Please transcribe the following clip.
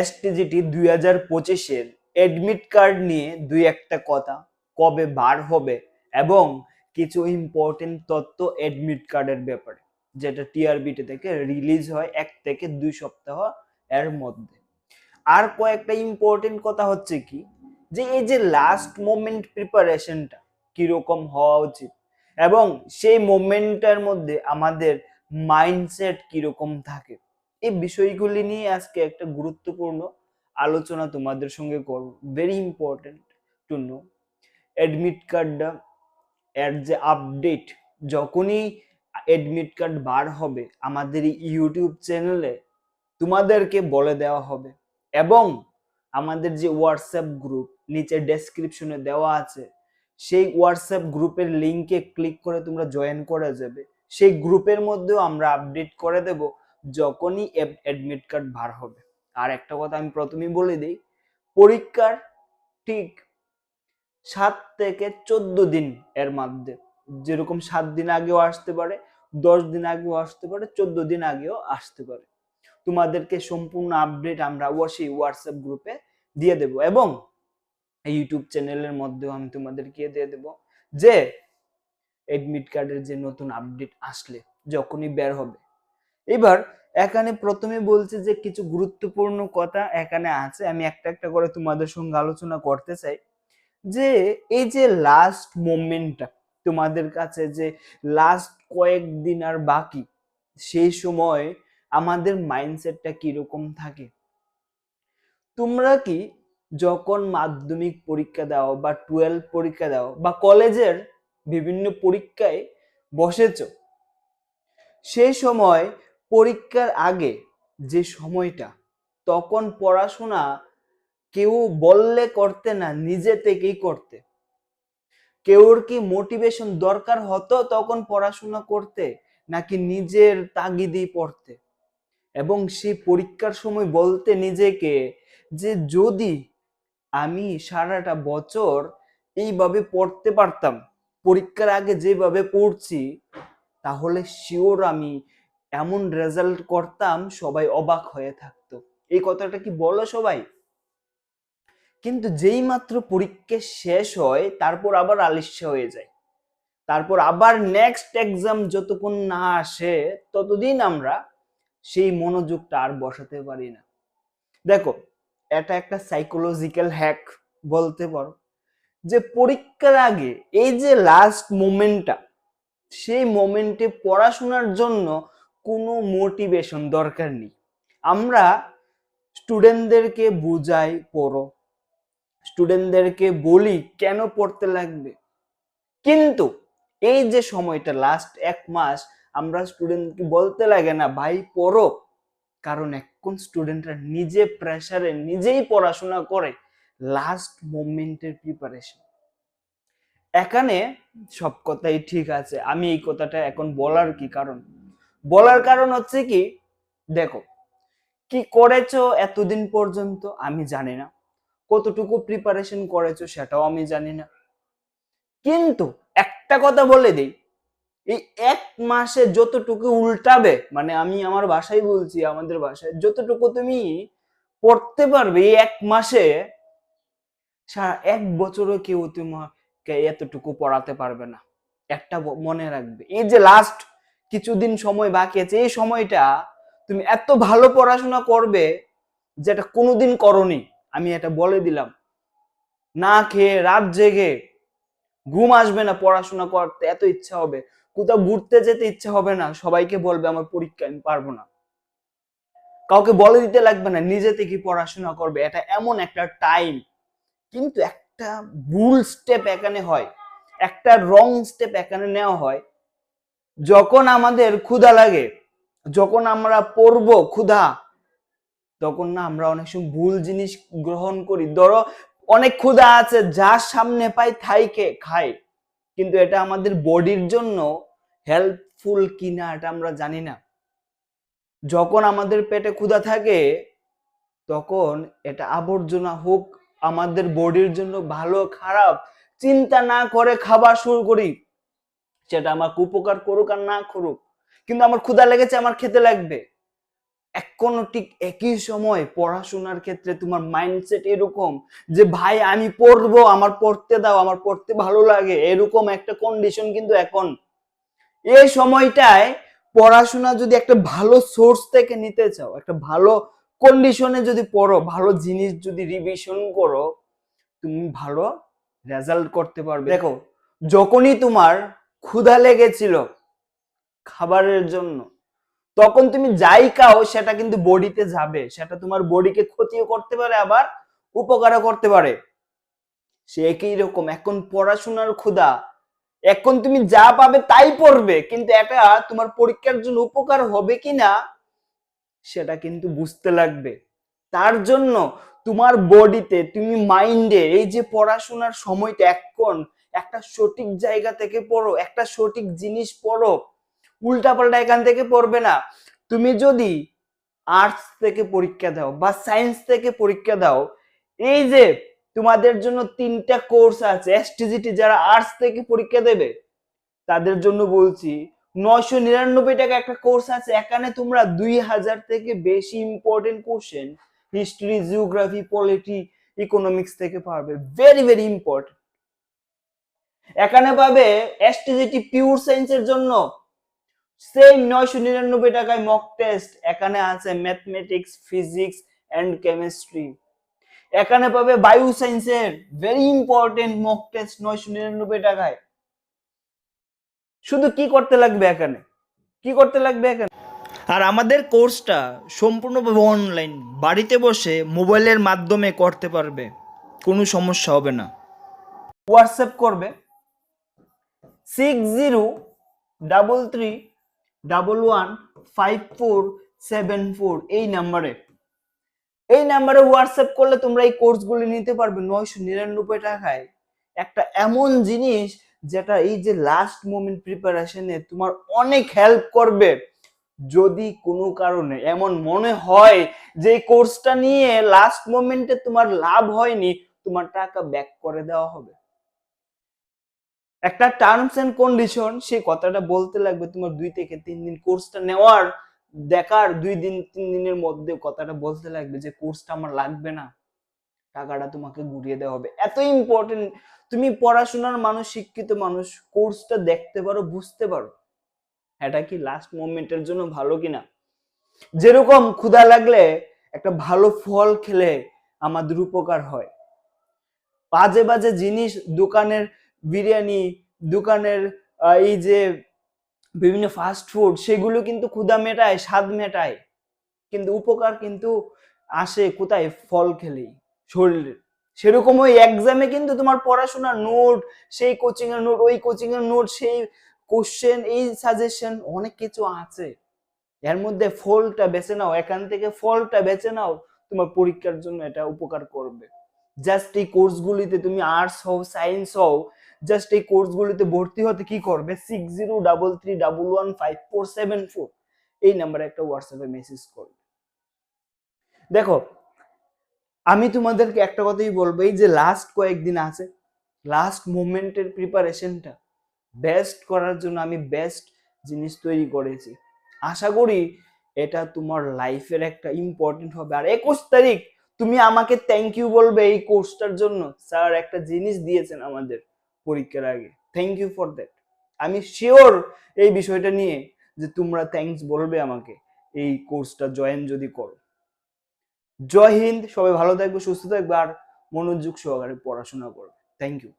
STGT দুই হাজার পঁচিশের অ্যাডমিট কার্ড নিয়ে দুই একটা কথা, কবে বার হবে এবং কিছু ইম্পর্টেন্ট তথ্য অ্যাডমিট কার্ডের ব্যাপারে, যেটা টিআরবিটি থেকে রিলিজ হয় এক থেকে দুই সপ্তাহ এর মধ্যে। আর কয়েকটা ইম্পর্টেন্ট কথা হচ্ছে কি, যে এই যে লাস্ট মোমেন্ট প্রিপারেশনটা কীরকম হওয়া উচিত এবং সেই মোমেন্টটার মধ্যে আমাদের মাইন্ডসেট কীরকম থাকে। এই বিষয়গুলি নিয়ে আজকে একটা গুরুত্বপূর্ণ আলোচনা তোমাদের সঙ্গে করব। Very important to know admit কার্ডটা এর যে আপডেট যখনই অ্যাডমিট কার্ড বার হবে, আমাদের ইউটিউব চ্যানেলে তোমাদেরকে বলে দেওয়া হবে। এবং আমাদের যে হোয়াটসঅ্যাপ গ্রুপ নিচে ডেসক্রিপশনে দেওয়া আছে, সেই হোয়াটসঅ্যাপ গ্রুপের লিংকে ক্লিক করে তোমরা জয়েন করে যাবে। সেই গ্রুপের মধ্যেও আমরা আপডেট করে দেব। যখনই অ্যাডমিট কার্ড বার হবে। আর একটা কথা আমি প্রথমেই বলে দিই, পরীক্ষার ঠিক সাত থেকে চোদ্দ দিন এর মধ্যে, যেরকম সাত দিন আগেও আসতে পারে, দশ দিন আগেও আসতে পারে, চোদ্দ দিন আগেও আসতে পারে। তোমাদেরকে সম্পূর্ণ আপডেট আমরা অবশ্যই হোয়াটসঅ্যাপ গ্রুপে দিয়ে দেব এবং ইউটিউব চ্যানেলের মধ্যেও আমি তোমাদেরকে দিয়ে দেব যে এডমিট কার্ডের যে নতুন আপডেট আসলে, যখনই বের হবে। এবার এখানে প্রথমে বলছে যে কিছু গুরুত্বপূর্ণ কথা এখানে আছে। আমি একটা একটা করে তোমাদের সঙ্গে আলোচনা করতে চাই। যে এই যে লাস্ট মোমেন্টটা তোমাদের কাছে যে লাস্ট কয়েকদিন আর বাকি, সেই সময় আমাদের মাইন্ডসেটটা কীরকম থাকে? তোমরা কি যখন মাধ্যমিক পরীক্ষা দাও বা টুয়েলভ পরীক্ষা দাও বা কলেজের বিভিন্ন পরীক্ষায় বসেছ, সেই সময় পরীক্ষার আগে যে সময়টা, তখন পড়াশোনা কেউ বললে করতে না, নিজে থেকেই করতে। কেউর কি মোটিভেশন দরকার হতো তখন পড়াশোনা করতে, নাকি নিজের তাগিদেই পড়তে? এবং সেই পরীক্ষার সময় বলতে নিজেকে যে যদি আমি সারাটা বছর এইভাবে পড়তে পারতাম, পরীক্ষার আগে যেভাবে পড়ছি, তাহলে শিওর আমি এমন রেজাল্ট করতাম সবাই অবাক হয়ে থাকতো। এই কথাটা কি বলো সবাই? কিন্তু যেই মাত্র পরীক্ষা শেষ হয়, তারপর আবার আলিস্য হয়ে যায়। তারপর আবার নেক্সট এক্সাম যতক্ষণ না আসে, ততদিন আমরা সেই মনোযোগটা আর বসাতে পারি না। দেখো, এটা একটা সাইকোলজিক্যাল হ্যাক বলতে পারো। যে পরীক্ষার আগে এই যে লাস্ট মোমেন্টটা সেই মোমেন্টে পড়াশোনার জন্য কোনো মোটিভেশন দরকার নেই। আমরা স্টুডেন্টদেরকে বুঝাই, পড়ো। স্টুডেন্টদেরকে বলি কেন পড়তে লাগবে। কিন্তু এই যে সময়টা লাস্ট এক মাস আমরা স্টুডেন্টকে বলতে লাগে না, ভাই, পড়ো। কারণ এখন স্টুডেন্টরা নিজে প্রেসারে নিজেই পড়াশোনা করে লাস্ট মোমেন্টের প্রিপারেশন এখানে সব কথাই ঠিক আছে। আমি এই কথাটা এখন বলার কি কারণ? বলার কারণ হচ্ছে কি? দেখো, কি করেছ এতদিন পর্যন্ত আমি জানি না। কতটুকু প্রিপারেশন করেছ সেটাও আমি জানি না। কিন্তু একটা কথা বলে দিই, এই এক মাসে যতটুকু উল্টাবে মানে আমি আমার ভাষায় বলছি, আমাদের ভাষায় যতটুকু তুমি পড়তে পারবে এই এক মাসে, সারা এক বছরও কেউ তোমাকে এতটুকু পড়াতে পারবে না। একটা মনে রাখবে। এই যে লাস্ট কিছুদিন সময় বাকি আছে, এই সময়টা তুমি এত ভালো পড়াশোনা করবে যেটা কোনোদিন করনি। আমি এটা বলে দিলাম। না খেয়ে রাত জেগে ঘুম আসবে না পড়াশোনা করতে, এত ইচ্ছা হবে। কোথাও ঘুরতে যেতে ইচ্ছা হবে না, সবাইকে বলবে আমার পরীক্ষা, আমি পারব না। কাউকে বলে দিতে লাগবে না, নিজে থেকে পড়াশোনা করবে, এটা এমন একটা টাইম কিন্তু একটা ভুল স্টেপ এখানে হয়, একটা রং স্টেপ এখানে নেওয়া হয় যখন আমাদের ক্ষুধা লাগে, যখন আমরা পড়ব ক্ষুধা, তখন না আমরা অনেক সময় ভুল জিনিস গ্রহণ করি। ধরো, অনেক ক্ষুধা আছে যার সামনে পাই থাই খেয়ে খাই। কিন্তু এটা আমাদের বডির জন্য হেল্পফুল কিনা এটা আমরা জানি না। যখন আমাদের পেটে ক্ষুধা থাকে, তখন এটা আবর্জনা হোক, আমাদের বডির জন্য ভালো, খারাপ, চিন্তা না করে খাবার শুরু করি। সেটা আমার উপকার করুক আর না করুক। কিন্তু আমার ক্ষুধা লেগেছে, আমার খেতে লাগবে। এখনও ঠিক একই সময় পড়াশোনার ক্ষেত্রে তোমার মাইন্ডসেট এরকম যে, ভাই, আমি পড়ব, আমার পড়তে দাও, আমার পড়তে ভালো লাগে। এরকম একটা কন্ডিশন কিন্তু এখন। এই সময়টায় পড়াশোনা যদি একটা ভালো সোর্স থেকে নিতে চাও, একটা ভালো কন্ডিশনে যদি পড়ো, ভালো জিনিস যদি রিভিশন করো, তুমি ভালো রেজাল্ট করতে পারবে। দেখো, যখনই তোমার ক্ষুধা লেগেছিল খাবারের জন্য। তখন তুমি যাই খাও, সেটা কিন্তু বডিতে যাবে। সেটা তোমার বডিকে ক্ষতিও করতে পারে, আবার উপকারও করতে পারে। সে একই রকম, এখন পড়াশোনার ক্ষুধা। এখন তুমি যা পাবে তাই পড়বে, কিন্তু এটা তোমার পরীক্ষার জন্য উপকার হবে কিনা, সেটা কিন্তু বুঝতে লাগবে। তার জন্য তোমার বডিতে, তুমি মাইন্ডে, এই যে পড়াশোনার সময়টা এখন একটা সঠিক জায়গা থেকে পড়ো, একটা সঠিক জিনিস পড়ো। উল্টাপাল্টা এখান থেকে পড়বে না। তুমি যদি আর্টস থেকে পরীক্ষা দাও বা সায়েন্স থেকে পরীক্ষা দাও, এই যে তোমাদের জন্য তিনটা কোর্স আছে এসটিজিটি যারা আর্টস থেকে পরীক্ষা দেবে, তাদের জন্য বলছি নয়শো নিরানব্বই টাকা একটা কোর্স আছে, এখানে তোমরা দুই হাজার থেকে বেশি important question history geography polity economics থেকে পারবে। ভেরি ভেরি ইম্পর্টেন্ট এখানে পাবে এসটিজিটি পিওর সায়েন্সের জন্য। সেম নয়শো নিরানব্বই টাকায় মক টেস্ট এখানে আছে ম্যাথমেটিক্স ফিজিক্স অ্যান্ড কেমিস্ট্রি এখানে পাবে বায়ু সায়েন্সের ভেরি ইম্পর্টেন্ট মক টেস্ট নয়শো নিরানব্বই টাকায়। শুধু কি করতে লাগবে এখানে? কি করতে লাগবে এখানে? আর আমাদের কোর্সটা সম্পূর্ণভাবে অনলাইন বাড়িতে বসে মোবাইলের মাধ্যমে করতে পারবে। কোনো সমস্যা হবে না। হোয়াটসঅ্যাপ করবে। Six zero double three double one five four seven four এই নাম্বারে এই নাম্বারে হোয়াটসঅ্যাপ করলে তোমরা এই কোর্সগুলি নিতে পারবে নয়শো নিরানব্বই টাকায়। একটা এমন জিনিস যেটা এই যে লাস্ট মোমেন্ট প্রিপারেশনে তোমার অনেক হেল্প করবে। যদি কোনো কারণে, এমন মনে হয় যে এই কোর্সটা নিয়ে লাস্ট মোমেন্টে তোমার লাভ হয়নি, তোমার টাকা ব্যাক করে দেওয়া হবে। একটা টার্মস এন্ড কন্ডিশন সেই কথাটা বলতে লাগবে তোমার দুই থেকে তিন দিন কোর্সটা নেওয়ার, দেখার দুই দিন, তিন দিনের মধ্যে কথাটা বলতে লাগবে যে কোর্সটা আমার লাগবে না। টাকাটা তোমাকে ঘুরিয়ে দেওয়া হবে। এত ইম্পর্টেন্ট তুমি পড়াশোনার মানুষ, শিক্ষিত মানুষ কোর্সটা দেখতে পারো, বুঝতে পারো। এটা কি লাস্ট মোমেন্টের জন্য ভালো কিনা? যেরকম ক্ষুধা লাগলে একটা ভালো ফল খেলে আমাদের উপকার হয়। বাজে বাজে জিনিস দোকানের বিরিয়ানি, দোকানের এই যে বিভিন্ন ফাস্ট ফুড সেগুলো কিন্তু ক্ষুধা মেটায়, স্বাদ মেটায়। কিন্তু উপকার কিন্তু আসে কোথায়? ফল খেলেই শরীরের সেরকম ওই এক্সামে কিন্তু তোমার পড়াশোনার নোট সেই কোচিং এর নোট ওই কোচিং এর নোট সেই কোশ্চেন এই সাজেশন অনেক কিছু আছে। এর মধ্যে ফলটা বেছে নাও, এখান থেকে ফলটা বেছে নাও, তোমার পরীক্ষার জন্য এটা উপকার করবে। জাস্ট এই কোর্সগুলিতে তুমি আর্টস হও সায়েন্স হও জাস্ট এই কোর্সগুলিতে ভর্তি হতে কি করবে? Six zero double three double one five four seven four এই নাম্বারে একটা হোয়াটসঅ্যাপে মেসেজ করবে। দেখো, আমি তোমাদেরকে একটা কথাই বলব, এই যে লাস্ট কয়েকদিন আছে লাস্ট মোমেন্টের প্রিপারেশনটা বেস্ট করার জন্য আমি বেস্ট জিনিস তৈরি করেছি। আশা করি এটা তোমার লাইফের একটা ইম্পর্টেন্ট হবে। আর একুশ তারিখ তুমি আমাকে থ্যাংক ইউ বলবে এই কোর্সটার জন্য। স্যার একটা জিনিস দিয়েছেন আমাদের। পরীক্ষার আগে। থ্যাংক ইউ ফর দ্যাট আমি শিওর এই বিষয়টা নিয়ে যে তোমরা থ্যাংকস বলবে আমাকে এই কোর্সটা জয়েন যদি করো। জয় হিন্দ, সবাই ভালো থাকবে, সুস্থ থাকবে, আর মনোযোগ সহকারে পড়াশোনা করবে। Thank you